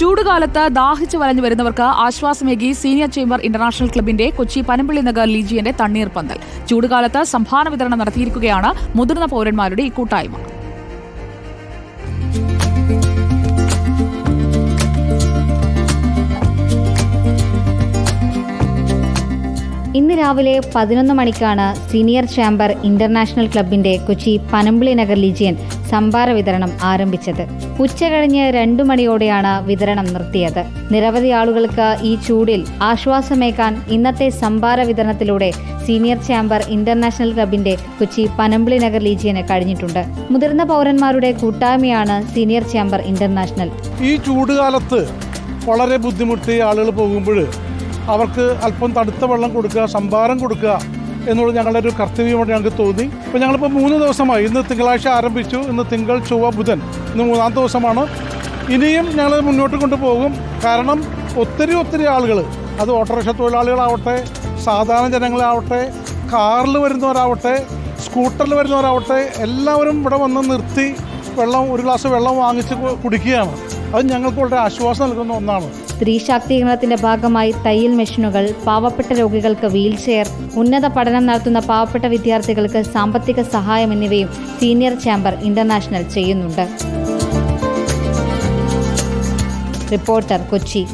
ചൂടുകാലത്ത് ദാഹിച്ചു വലഞ്ഞു വരുന്നവർക്ക് ആശ്വാസമേകി സീനിയർ ചേംബർ ഇന്റർനാഷണൽ ക്ലബിന്റെ കൊച്ചി പനമ്പള്ളി നഗർ ലീജിയന്റെ തണ്ണീർ പന്തൽ. ചൂടുകാലത്ത് സംഭാവന വിതരണം നടത്തിയിരിക്കുകയാണ് മുതിർന്ന പൌരന്മാരുടെ ഈ കൂട്ടായ്മ. ഇന്ന് രാവിലെ പതിനൊന്ന് മണിക്കാണ് സീനിയർ ചാമ്പർ ഇന്റർനാഷണൽ ക്ലബിന്റെ കൊച്ചി പനമ്പിളി നഗർ ലീജിയൻ സംഭാര വിതരണം ആരംഭിച്ചത്. ഉച്ചകഴിഞ്ഞ് രണ്ടു മണിയോടെയാണ് വിതരണം നിർത്തിയത്. നിരവധി ആളുകൾക്ക് ഈ ചൂടിൽ ആശ്വാസമേക്കാൻ ഇന്നത്തെ സംഭാര വിതരണത്തിലൂടെ സീനിയർ ചാമ്പർ ഇന്റർനാഷണൽ ക്ലബിന്റെ കൊച്ചി പനമ്പിളി നഗർ ലീജിയന് കഴിഞ്ഞിട്ടുണ്ട്. മുതിർന്ന പൗരന്മാരുടെ കൂട്ടായ്മയാണ് സീനിയർ ചാമ്പർ ഇന്റർനാഷണൽ. ഈ ചൂടുകാലത്ത് വളരെ ബുദ്ധിമുട്ടി ആളുകൾ പോകുമ്പോൾ അവർക്ക് അല്പം തണുത്ത വെള്ളം കൊടുക്കുക സംഭാരം കൊടുക്കുക എന്നുള്ളത് ഞങ്ങളുടെ ഒരു കർത്തവ്യമായിട്ട് ഞങ്ങൾക്ക് തോന്നി. അപ്പോൾ ഞങ്ങളിപ്പോൾ മൂന്ന് ദിവസമായി. ഇന്ന് തിങ്കളാഴ്ച ആരംഭിച്ചു. ഇന്ന് തിങ്കൾ ചൊവ്വ ബുധൻ ഇന്ന് മൂന്നാം ദിവസമാണ്. ഇനിയും ഞങ്ങൾ മുന്നോട്ട് കൊണ്ടുപോകും. കാരണം ഒത്തിരി ഒത്തിരി ആളുകൾ അത് ഓട്ടോറിക്ഷ തൊഴിലാളികളാവട്ടെ സാധാരണ ജനങ്ങളാവട്ടെ കാറിൽ വരുന്നവരാവട്ടെ സ്കൂട്ടറിൽ വരുന്നവരാവട്ടെ എല്ലാവരും ഇവിടെ വന്ന് നിർത്തി വെള്ളം ഒരു ഗ്ലാസ് വെള്ളം വാങ്ങിച്ച് കുടിക്കുകയാണ്. അത് ഞങ്ങൾക്ക് വളരെ ആശ്വാസം നൽകുന്ന ഒന്നാണ്. സ്ത്രീ ശാക്തീകരണത്തിന്റെ ഭാഗമായി തയ്യൽ മെഷീനുകൾ പാവപ്പെട്ട രോഗികൾക്ക് വീൽ ചെയർ ഉന്നത പഠനം നടത്തുന്ന പാവപ്പെട്ട വിദ്യാർത്ഥികൾക്ക് സാമ്പത്തിക സഹായം എന്നിവയും സീനിയർ ചാമ്പർ ഇന്റർനാഷണൽ ചെയ്യുന്നുണ്ട്. റിപ്പോർട്ടർ കൊച്ചി.